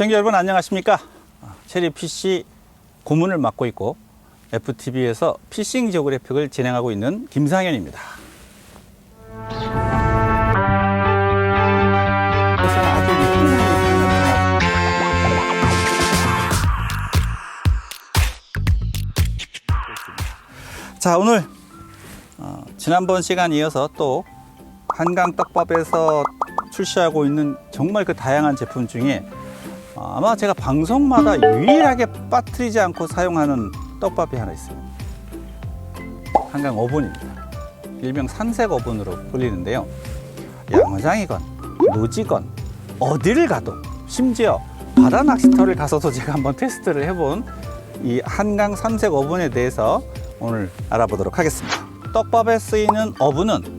시청자 여러분 안녕하십니까? 체리 PC 고문을 맡고 있고 FTV에서 피싱 지오그래픽을 진행하고 있는 김상현입니다. 자 오늘 어, 지난번 시간 이어서 또 한강 떡밥에서 출시하고 있는 정말 그 다양한 제품 중에 어, 아마 제가 방송마다 유일하게 빠뜨리지 않고 사용하는 떡밥이 하나 있어요. 한강 어분입니다. 일명 산색 어분으로 불리는데요. 양어장이건 노지건 어디를 가도 심지어 바다 낚시터를 가서도 제가 한번 테스트를 해본 이 한강 삼색 어분에 대해서 오늘 알아보도록 하겠습니다. 떡밥에 쓰이는 어분은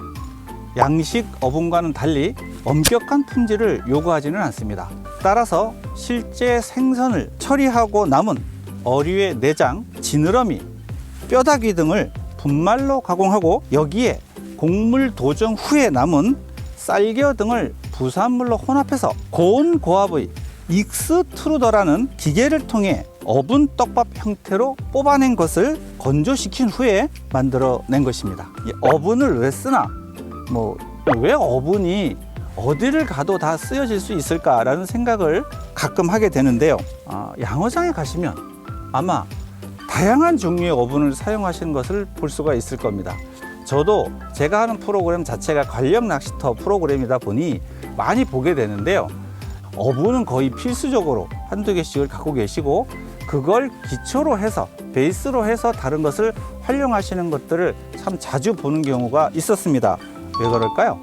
양식 어분과는 달리 엄격한 품질을 요구하지는 않습니다. 따라서 실제 생선을 처리하고 남은 어류의 내장, 지느러미, 뼈다귀 등을 분말로 가공하고 여기에 곡물 도정 후에 남은 쌀겨 등을 부산물로 혼합해서 고온 고압의 익스트루더라는 기계를 통해 어분 떡밥 형태로 뽑아낸 것을 건조시킨 후에 만들어낸 것입니다. 이 어분을 왜 쓰나? 뭐 왜 어분이 어디를 가도 다 쓰여질 수 있을까라는 생각을 가끔 하게 되는데요. 아, 양어장에 가시면 아마 다양한 종류의 어분을 사용하시는 것을 볼 수가 있을 겁니다. 저도 제가 하는 프로그램 자체가 관력 낚시터 프로그램이다 보니 많이 보게 되는데요. 어분은 거의 필수적으로 한두 개씩을 갖고 계시고 그걸 기초로 해서 베이스로 해서 다른 것을 활용하시는 것들을 참 자주 보는 경우가 있었습니다. 왜 그럴까요?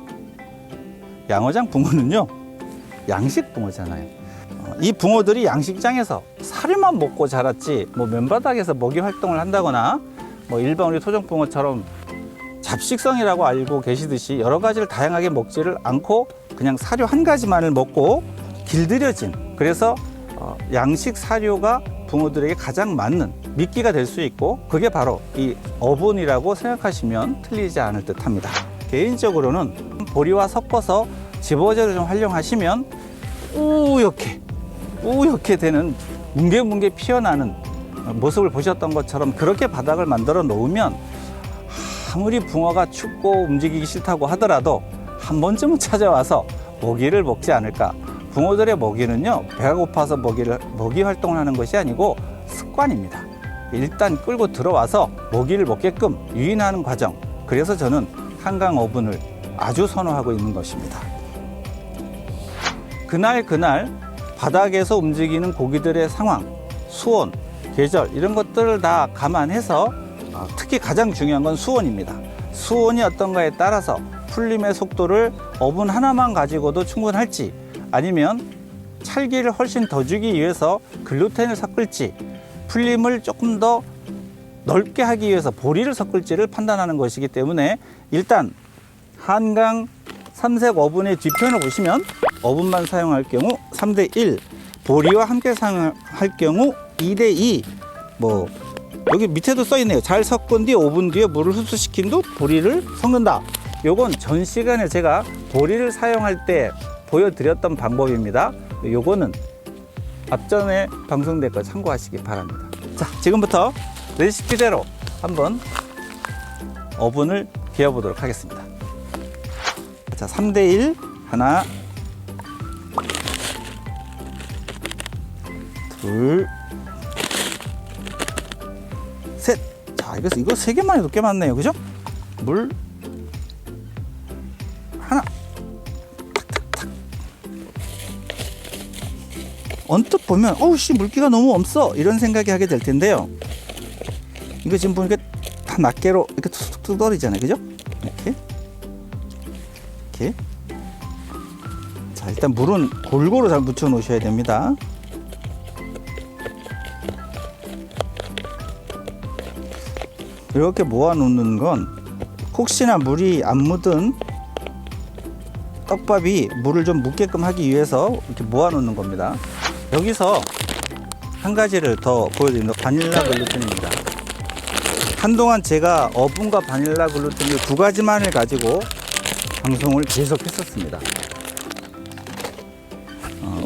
양어장 붕어는요 양식 붕어잖아요. 어, 이 붕어들이 양식장에서 사료만 먹고 자랐지 뭐 맨바닥에서 먹이 활동을 한다거나 뭐 일반 우리 토종붕어처럼 잡식성이라고 알고 계시듯이 여러 가지를 다양하게 먹지를 않고 그냥 사료 한 가지만을 먹고 길들여진 그래서 어, 양식 사료가 붕어들에게 가장 맞는 미끼가 될 수 있고 그게 바로 이 어분이라고 생각하시면 틀리지 않을 듯 합니다. 개인적으로는 보리와 섞어서 집어제를 좀 활용하시면 우옇게 우옇게 되는 뭉게뭉게 피어나는 모습을 보셨던 것처럼 그렇게 바닥을 만들어 놓으면 아무리 붕어가 춥고 움직이기 싫다고 하더라도 한 번쯤은 찾아와서 먹이를 먹지 않을까. 붕어들의 먹이는요, 배가 고파서 먹이를, 먹이 활동을 하는 것이 아니고 습관입니다. 일단 끌고 들어와서 먹이를 먹게끔 유인하는 과정. 그래서 저는 한강 어분을 아주 선호하고 있는 것입니다. 그날 그날 바닥에서 움직이는 고기들의 상황, 수온, 계절 이런 것들을 다 감안해서 어, 특히 가장 중요한 건 수온입니다. 수온이 어떤가에 따라서 풀림의 속도를 어분 하나만 가지고도 충분할지 아니면 찰기를 훨씬 더 주기 위해서 글루텐을 섞을지 풀림을 조금 더 넓게 하기 위해서 보리를 섞을지를 판단하는 것이기 때문에 일단 한강 삼색 어분의 뒤편을 보시면 어분만 사용할 경우 3대 1, 보리와 함께 사용할 경우 2대 2. 뭐 여기 밑에도 써 있네요. 잘 섞은 뒤 5분 뒤에 물을 흡수시킨 후 보리를 섞는다. 요건 전 시간에 제가 보리를 사용할 때 보여드렸던 방법입니다. 요거는 앞전에 방송된 거 참고하시기 바랍니다. 자, 지금부터 레시피대로 한번 어분을 비워보도록 하겠습니다. 자, 3대1 하나 둘 셋. 자, 이거 이거 세 개만 해도 꽤 많네요. 그죠? 물 하나. 언뜻 보면 어우 씨 물기가 너무 없어 이런 생각이 하게 될 텐데요. 이거 지금 보니까 다 낱개로 이렇게 툭툭 떨어지잖아요. 그죠? 일단 물은 골고루 잘 묻혀 놓으셔야 됩니다. 이렇게 모아 놓는 건 혹시나 물이 안 묻은 떡밥이 물을 좀 묻게끔 하기 위해서 이렇게 모아 놓는 겁니다. 여기서 한 가지를 더 보여드립니다. 바닐라 글루텐입니다. 한동안 제가 어분과 바닐라 글루텐 이 두 가지만을 가지고 방송을 계속 했었습니다.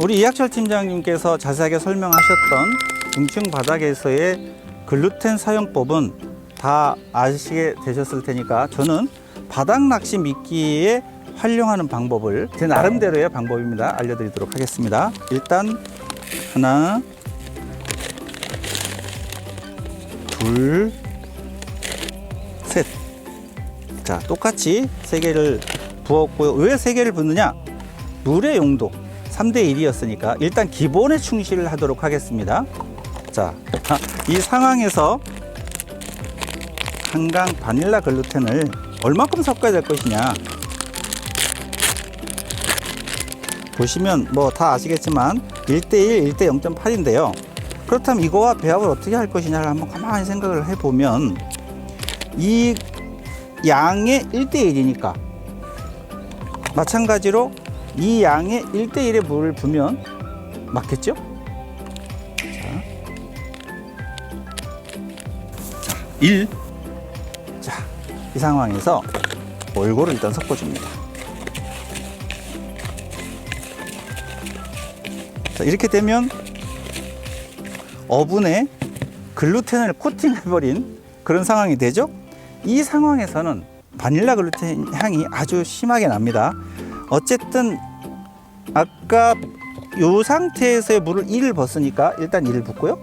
어, 우리 이학철 팀장님께서 자세하게 설명하셨던 중층 바닥에서의 글루텐 사용법은 다 아시게 되셨을 테니까 저는 바닥 낚시 미끼에 활용하는 방법을 제 나름대로의 방법입니다. 알려드리도록 하겠습니다. 일단 하나, 둘, 셋. 자, 똑같이 세 개를 부었고요. 왜 세 개를 붓느냐? 물의 용도 3대 1이었으니까 일단 기본에 충실을 하도록 하겠습니다. 자, 이 상황에서 한강 바닐라 글루텐을 얼마큼 섞어야 될 것이냐? 보시면 뭐 다 아시겠지만 1대1, 1대 0.8인데요. 그렇다면 이거와 배합을 어떻게 할 것이냐를 한번 가만히 생각을 해보면 이 양의 1대1이니까 마찬가지로 이 양의 1대1의 물을 부면 맞겠죠? 자, 자 1. 자, 이 상황에서 골고루 일단 섞어줍니다. 자, 이렇게 되면 어분에 글루텐을 코팅해버린 그런 상황이 되죠. 이 상황에서는 바닐라 글루텐 향이 아주 심하게 납니다. 어쨌든 아까 이 상태에서의 물을 1을 벗으니까 일단 1을 붓고요.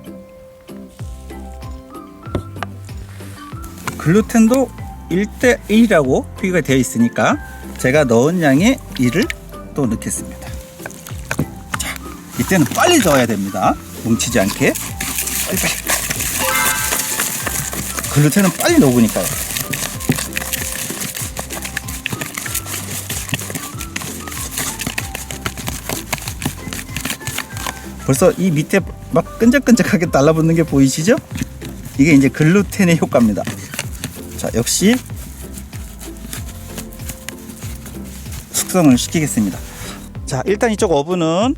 글루텐도 1대 1이라고 표기가 되어 있으니까 제가 넣은 양의 1을 또 넣겠습니다. 자, 이때는 빨리 넣어야 됩니다. 뭉치지 않게. 빨리 빨리. 글루텐은 빨리 녹으니까요. 벌써 이 밑에 막 끈적끈적하게 달라붙는 게 보이시죠? 이게 이제 글루텐의 효과입니다. 자, 역시 숙성을 시키겠습니다. 자, 일단 이쪽 어분은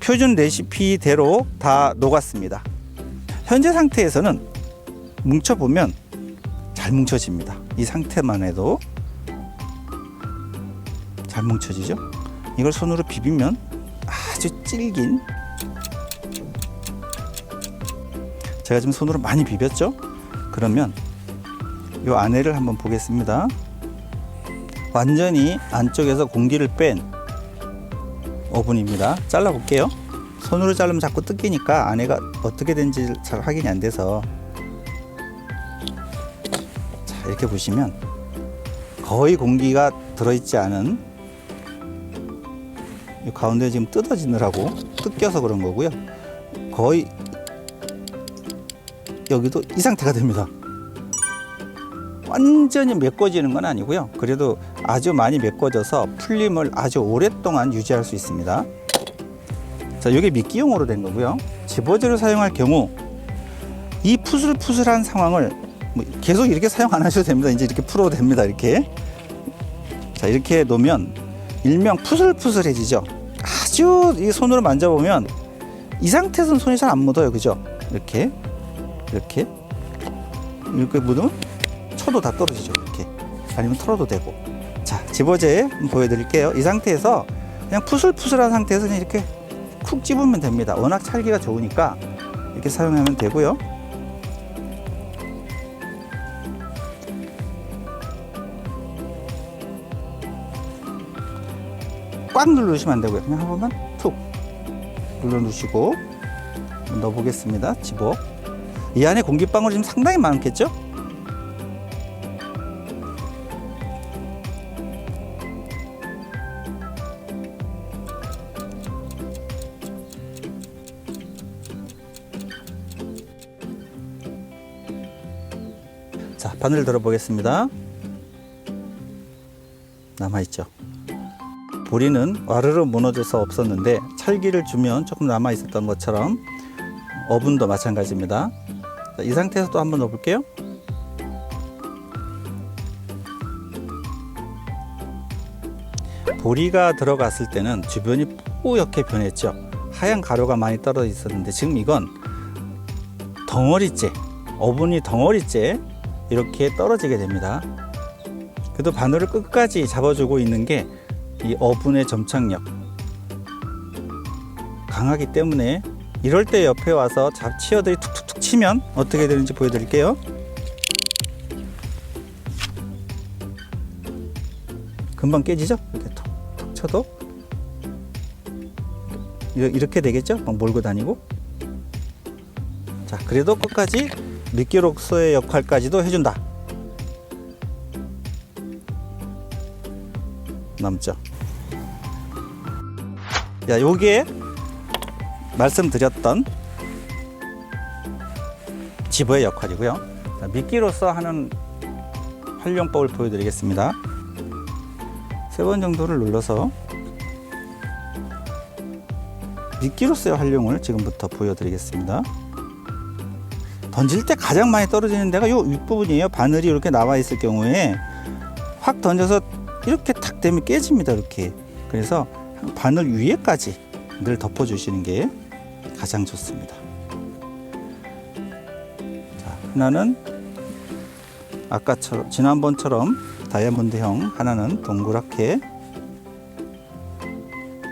표준 레시피대로 다 녹았습니다. 현재 상태에서는 뭉쳐보면 잘 뭉쳐집니다. 이 상태만 해도 잘 뭉쳐지죠? 이걸 손으로 비비면 아주 질긴 제가 지금 손으로 많이 비볐죠? 그러면 이 안에를 한번 보겠습니다. 완전히 안쪽에서 공기를 뺀 오븐입니다. 잘라 볼게요. 손으로 자르면 자꾸 뜯기니까 안에가 어떻게 된지 잘 확인이 안 돼서 자 이렇게 보시면 거의 공기가 들어있지 않은 이 가운데 지금 뜯어지느라고 뜯겨서 그런 거고요. 거의 여기도 이 상태가 됩니다. 완전히 메꿔지는 건 아니고요. 그래도 아주 많이 메꿔져서 풀림을 아주 오랫동안 유지할 수 있습니다. 자, 이게 미끼용으로 된 거고요. 집어지를 사용할 경우 이 푸슬푸슬한 상황을 뭐 계속 이렇게 사용 안 하셔도 됩니다. 이제 이렇게 풀어도 됩니다. 이렇게. 자, 이렇게 놓으면 일명 푸슬푸슬해지죠. 아주 이 손으로 만져보면 이 상태에서는 손이 잘 안 묻어요. 그죠? 이렇게. 이렇게. 이렇게 묻으면 쳐도 다 떨어지죠. 이렇게. 아니면 털어도 되고. 자, 집어제 보여드릴게요. 이 상태에서 그냥 푸슬푸슬한 상태에서 이렇게 쿡 집으면 됩니다. 워낙 찰기가 좋으니까 이렇게 사용하면 되고요. 꽉 누르시면 안 되고요. 그냥 한 번만 툭 눌러 누시고 넣어 보겠습니다. 집어. 이 안에 공기방울이 지금 상당히 많겠죠? 자, 바늘 들어 보겠습니다. 남아있죠? 보리는 와르르 무너져서 없었는데 찰기를 주면 조금 남아 있었던 것처럼 어분도 마찬가지입니다. 자, 이 상태에서 또 한번 넣어볼게요. 보리가 들어갔을 때는 주변이 뿌옇게 변했죠. 하얀 가루가 많이 떨어져 있었는데 지금 이건 덩어리째, 어분이 덩어리째 이렇게 떨어지게 됩니다. 그래도 바늘을 끝까지 잡아주고 있는 게 이 어분의 점착력 강하기 때문에 이럴 때 옆에 와서 잡 치어들이 툭툭툭 치면 어떻게 되는지 보여드릴게요. 금방 깨지죠? 이렇게 톡 톡 쳐도 이러- 이렇게 되겠죠? 막 몰고 다니고 자 그래도 끝까지 미끼로서의 역할까지도 해준다. 남죠. 야, 요게 말씀드렸던 집어의 역할이고요. 자, 미끼로서 하는 활용법을 보여드리겠습니다. 세 번 정도를 눌러서 미끼로서의 활용을 지금부터 보여드리겠습니다. 던질 때 가장 많이 떨어지는 데가 요 윗부분이에요. 바늘이 이렇게 나와 있을 경우에 확 던져서 이렇게 탁 되면 깨집니다. 이렇게. 그래서 바늘 위에까지 늘 덮어주시는 게 가장 좋습니다. 자, 하나는 아까처럼 지난번처럼 다이아몬드형 하나는 동그랗게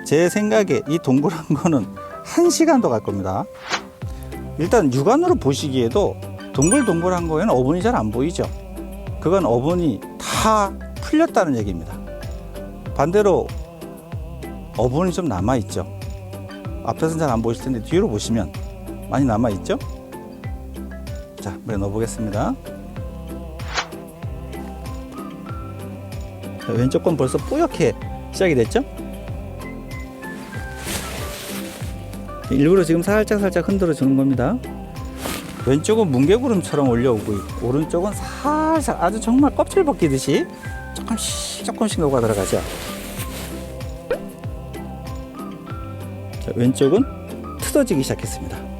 제 생각에 이 동그란 거는 한 시간도 갈 겁니다. 일단 육안으로 보시기에도 동글동글한 거에는 어분이 잘 안 보이죠. 그건 어분이 다 풀렸다는 얘기입니다. 반대로 어분이 좀 남아 있죠. 앞에서는 잘 안 보이실 텐데 뒤로 보시면 많이 남아 있죠. 자, 물에 넣어 보겠습니다. 왼쪽 건 벌써 뿌옇게 시작이 됐죠? 일부러 지금 살짝 살짝 흔들어 주는 겁니다. 왼쪽은 뭉게구름처럼 올려오고 있고 오른쪽은 살살 아주 정말 껍질 벗기듯이 조금씩 조금씩 녹아 들어가죠. 자, 왼쪽은 트어지기 시작했습니다.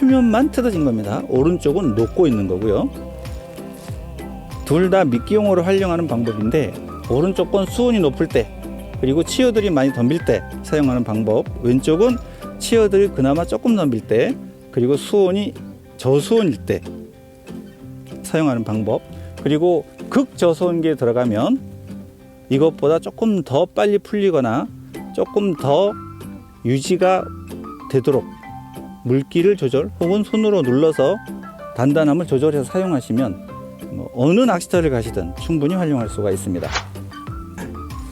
표면만 트어진 겁니다. 오른쪽은 녹고 있는 거고요. 둘 다 미끼용으로 활용하는 방법인데 오른쪽 건 수온이 높을 때 그리고 치어들이 많이 덤빌 때 사용하는 방법 왼쪽은 치어들이 그나마 조금 덤빌 때 그리고 수온이 저수온일 때 사용하는 방법 그리고 극저수온기에 들어가면 이것보다 조금 더 빨리 풀리거나 조금 더 유지가 되도록 물기를 조절 혹은 손으로 눌러서 단단함을 조절해서 사용하시면 뭐 어느 낚시터를 가시든 충분히 활용할 수가 있습니다.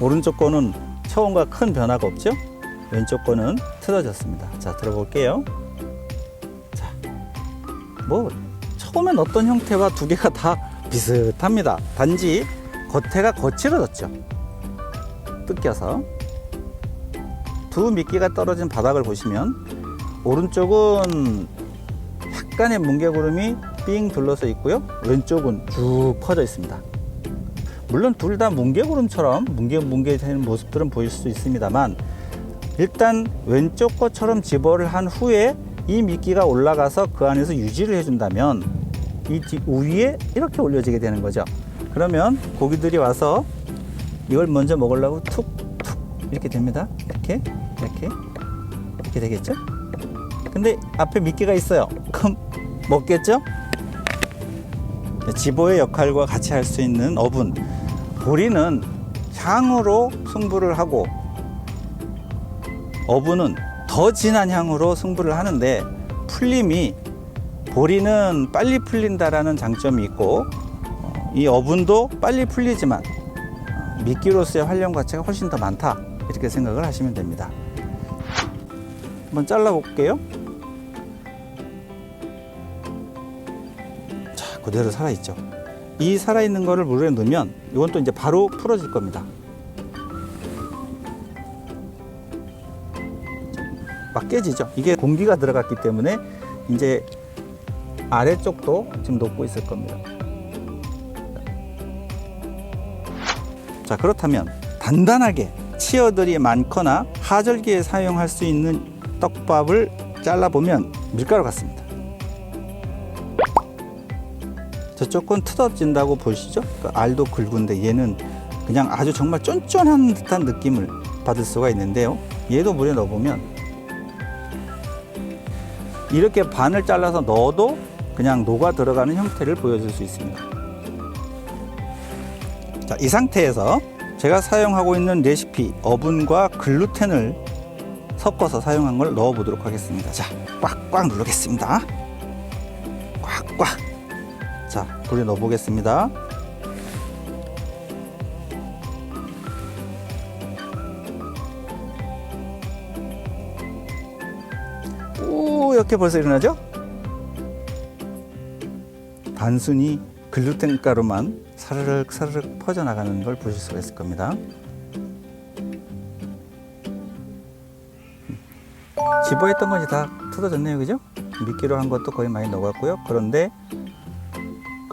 오른쪽 거는 처음과 큰 변화가 없죠? 왼쪽 거는 틀어졌습니다. 자, 들어볼게요. 자, 뭐, 처음엔 어떤 형태와 두 개가 다 비슷합니다. 단지 겉에가 거칠어졌죠. 뜯겨서. 두 미끼가 떨어진 바닥을 보시면, 오른쪽은 약간의 뭉게구름이 삥 둘러서 있고요. 왼쪽은 쭉 퍼져 있습니다. 물론 둘 다 뭉게구름처럼 뭉게뭉게 되는 모습들은 보일 수 있습니다만 일단 왼쪽 것처럼 집어를 한 후에 이 미끼가 올라가서 그 안에서 유지를 해준다면 이 뒤- 위에 이렇게 올려지게 되는 거죠. 그러면 고기들이 와서 이걸 먼저 먹으려고 툭툭 이렇게 됩니다. 이렇게 이렇게 이렇게 되겠죠? 근데 앞에 미끼가 있어요. 그럼 먹겠죠? 지보의 역할과 같이 할 수 있는 어분 보리는 향으로 승부를 하고 어분은 더 진한 향으로 승부를 하는데 풀림이 보리는 빨리 풀린다라는 장점이 있고 어, 이 어분도 빨리 풀리지만 어, 미끼로서의 활용 가치가 훨씬 더 많다 이렇게 생각을 하시면 됩니다. 한번 잘라 볼게요. 그대로 살아 있죠. 이 살아있는 거를 물에 넣으면 이건 또 이제 바로 풀어질 겁니다. 막 깨지죠. 이게 공기가 들어갔기 때문에 이제 아래쪽도 지금 녹고 있을 겁니다. 자, 그렇다면 단단하게 치어들이 많거나 하절기에 사용할 수 있는 떡밥을 잘라보면 밀가루 같습니다. 저쪽 건 틀어진다고 보시죠? 그 알도 굵은데 얘는 그냥 아주 정말 쫀쫀한 듯한 느낌을 받을 수가 있는데요. 얘도 물에 넣어보면 이렇게 반을 잘라서 넣어도 그냥 녹아 들어가는 형태를 보여줄 수 있습니다. 자, 이 상태에서 제가 사용하고 있는 레시피 어분과 글루텐을 섞어서 사용한 걸 넣어 보도록 하겠습니다. 자, 꽉꽉 누르겠습니다. 불에 넣어 보겠습니다. 오, 이렇게 벌써 일어나죠? 단순히 글루텐 가루만 사르륵 사르륵 퍼져나가는 걸 보실 수가 있을 겁니다. 집어했던 것이 다 뜯어졌네요, 그죠? 미끼로 한 것도 거의 많이 녹았고요. 그런데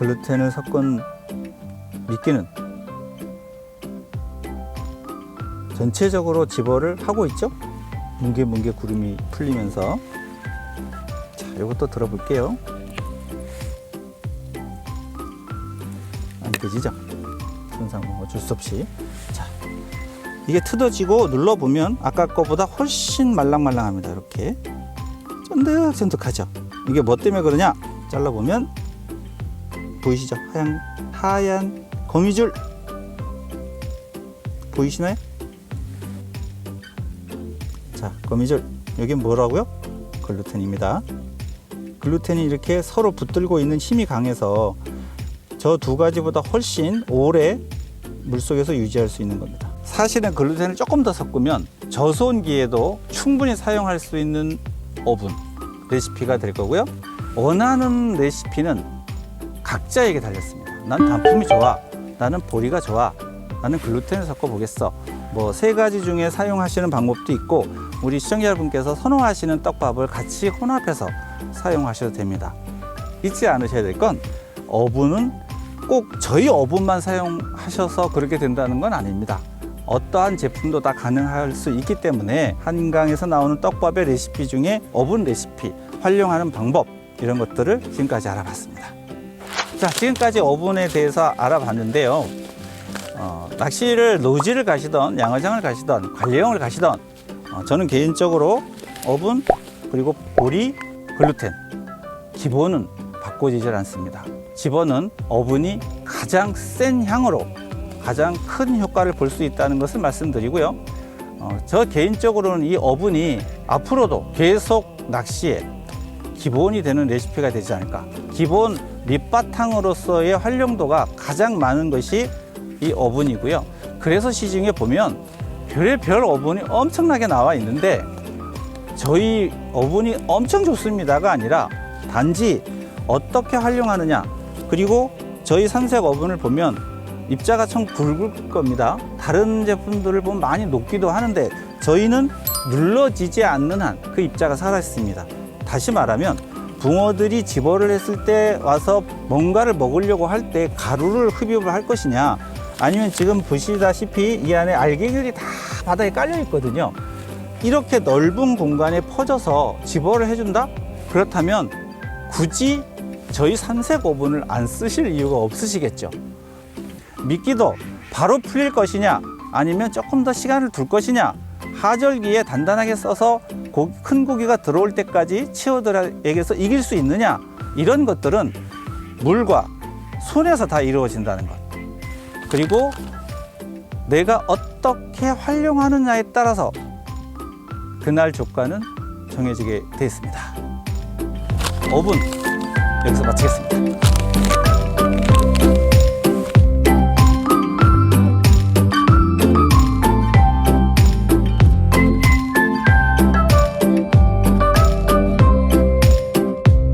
글루텐을 섞은 미끼는 전체적으로 집어를 하고 있죠? 뭉게뭉게 구름이 풀리면서 자, 이것도 들어볼게요. 안 깨지죠? 손상 뭐 어쩔 수 없이. 자, 이게 뜯어지고 눌러보면 아까 거보다 훨씬 말랑말랑합니다. 이렇게 쫀득쫀득하죠. 이게 뭐 때문에 그러냐? 잘라보면 보이시죠? 하얀 하얀 거미줄 보이시나요? 자, 거미줄 여기 뭐라고요? 글루텐입니다. 글루텐이 이렇게 서로 붙들고 있는 힘이 강해서 저 두 가지보다 훨씬 오래 물속에서 유지할 수 있는 겁니다. 사실은 글루텐을 조금 더 섞으면 저수온기에도 충분히 사용할 수 있는 오븐 레시피가 될 거고요. 원하는 레시피는 각자에게 달렸습니다. 난 단품이 좋아. 나는 보리가 좋아. 나는 글루텐을 섞어 보겠어. 뭐 세 가지 중에 사용하시는 방법도 있고 우리 시청자 여러분께서 선호하시는 떡밥을 같이 혼합해서 사용하셔도 됩니다. 잊지 않으셔야 될 건 어분은 꼭 저희 어분만 사용하셔서 그렇게 된다는 건 아닙니다. 어떠한 제품도 다 가능할 수 있기 때문에 한강에서 나오는 떡밥의 레시피 중에 어분 레시피 활용하는 방법 이런 것들을 지금까지 알아봤습니다. 자, 지금까지 어분에 대해서 알아봤는데요. 어, 낚시를 노지를 가시던 양어장을 가시던 관리형을 가시던 어, 저는 개인적으로 어분 그리고 보리 글루텐 기본은 바꿔지질 않습니다. 집어는 어분이 가장 센 향으로 가장 큰 효과를 볼 수 있다는 것을 말씀드리고요. 어, 저 개인적으로는 이 어분이 앞으로도 계속 낚시에 기본이 되는 레시피가 되지 않을까. 기본 밑바탕으로서의 활용도가 가장 많은 것이 이 어분이고요. 그래서 시중에 보면 별의별 어분이 엄청나게 나와 있는데 저희 어분이 엄청 좋습니다가 아니라 단지 어떻게 활용하느냐 그리고 저희 산색 어분을 보면 입자가 참 굵을 겁니다. 다른 제품들을 보면 많이 녹기도 하는데 저희는 눌러지지 않는 한 그 입자가 살아 있습니다. 다시 말하면 붕어들이 집어를 했을 때 와서 뭔가를 먹으려고 할 때 가루를 흡입을 할 것이냐 아니면 지금 보시다시피 이 안에 알갱이들이 다 바닥에 깔려 있거든요. 이렇게 넓은 공간에 퍼져서 집어를 해준다? 그렇다면 굳이 저희 산색 오븐을 안 쓰실 이유가 없으시겠죠. 미끼도 바로 풀릴 것이냐 아니면 조금 더 시간을 둘 것이냐 하절기에 단단하게 써서 고- 큰 고기가 들어올 때까지 치어들에게서 이길 수 있느냐? 이런 것들은 물과 손에서 다 이루어진다는 것. 그리고 내가 어떻게 활용하느냐에 따라서 그날 조과는 정해지게 되어 있습니다. 5분 여기서 마치겠습니다